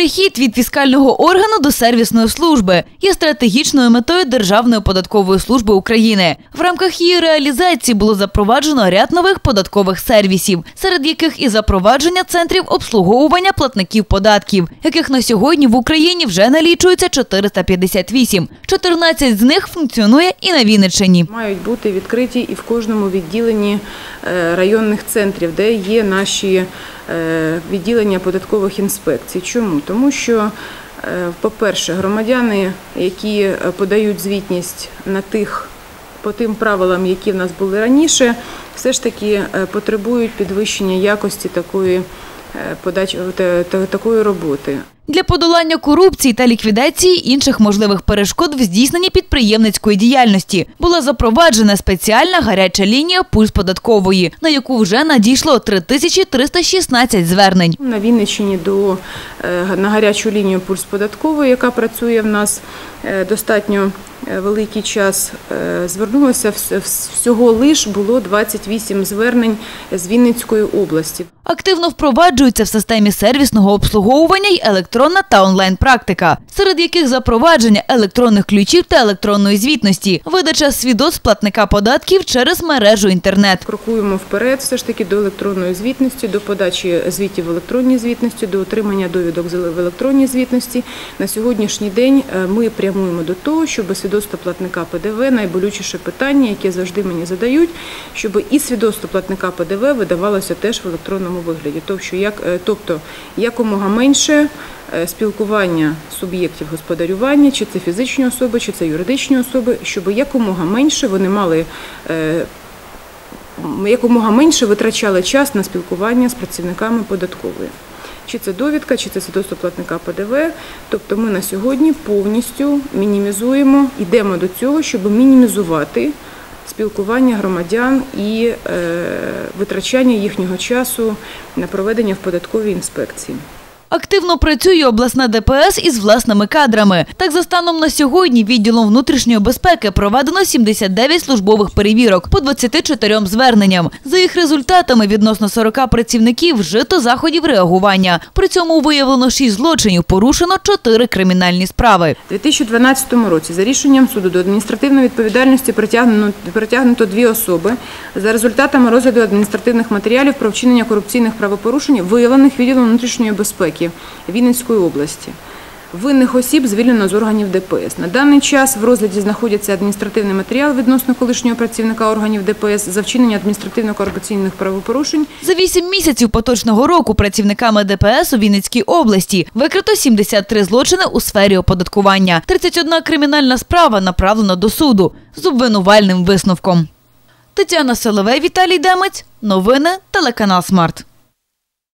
Перехід від фіскального органу до сервісної служби є стратегічною метою Державної податкової служби України. В рамках її реалізації було запроваджено ряд нових податкових сервісів, серед яких і запровадження центрів обслуговування платників податків, яких на сьогодні в Україні вже налічується 458. 14 з них функціонує і на Вінниччині. Мають бути відкриті і в кожному відділенні е, районних центрів, де є наші відділення податкових інспекцій. Чому? Тому що, е, по-перше, громадяни, які е, подають звітність на тих по тим правилам, які в нас були раніше, все ж таки е, потребують підвищення якості такої подач такої роботи. Для подолання корупції та ліквідації інших можливих перешкод в здійсненні підприємницької діяльності була запроваджена спеціальна гаряча лінія пульс податкової, на яку вже надійшло 3316 звернень. На Вінниччині до е, на гарячу лінію пульс податкової, яка працює в нас е, достатньо е, великий час. Звернулося вс- вс- всього лиш було 28 звернень з Вінницької області. Активно впроваджуються в системі сервісного обслуговування й електронна та онлайн-практика, серед яких запровадження електронних ключів та електронної звітності, видача свідоцтв платника податків через мережу інтернет. Крокуємо вперед, все ж таки до електронної звітності, до подачі звітів в електронній звітності, до отримання довідок в електронній звітності. На сьогоднішній день е, ми прямуємо до того, щоб свідоцтво платника ПДВ найболючіше питання, яке завжди мені задають, щоб і свідоцтво платника ПДВ видавалося теж в електронному вигляді. Тобто, як, е, тобто якомога менше спілкування суб'єктів господарювання, чи це фізичні особи, чи це юридичні особи, щоб якомога менше вони мали е, якомога менше витрачали час на спілкування з працівниками податкової. Чи це довідка, чи це свідоцтво платника ПДВ. Тобто ми на сьогодні повністю мінімізуємо, йдемо до цього, щоб мінімізувати спілкування громадян і е, витрачання їхнього часу на проведення в податковій інспекції. Активно працює обласна ДПС із власними кадрами. Так, за станом на сьогодні відділом внутрішньої безпеки проведено 79 службових перевірок по 24 зверненням. За їх результатами відносно 40 працівників вжито заходів реагування. При цьому виявлено 6 злочинів, порушено 4 кримінальні справи. У 2012 році за рішенням суду до адміністративної відповідальності притягнено, притягнуто дві особи за результатами розгляду адміністративних матеріалів про вчинення корупційних правопорушень, виявлених відділом внутрішньої безпеки Вінницької області. Винних осіб звільнено з органів ДПС. На даний час в розгляді знаходиться адміністративний матеріал відносно колишнього працівника органів ДПС за вчинення адміністративно-корупційних правопорушень За 8 місяців поточного року працівниками ДПС у Вінницькій області викрито 73 злочини у сфері оподаткування. 31 кримінальна справа направлена до суду з обвинувальним висновком. Тетяна Соловей, Віталій Демець. Новини телеканал Смарт.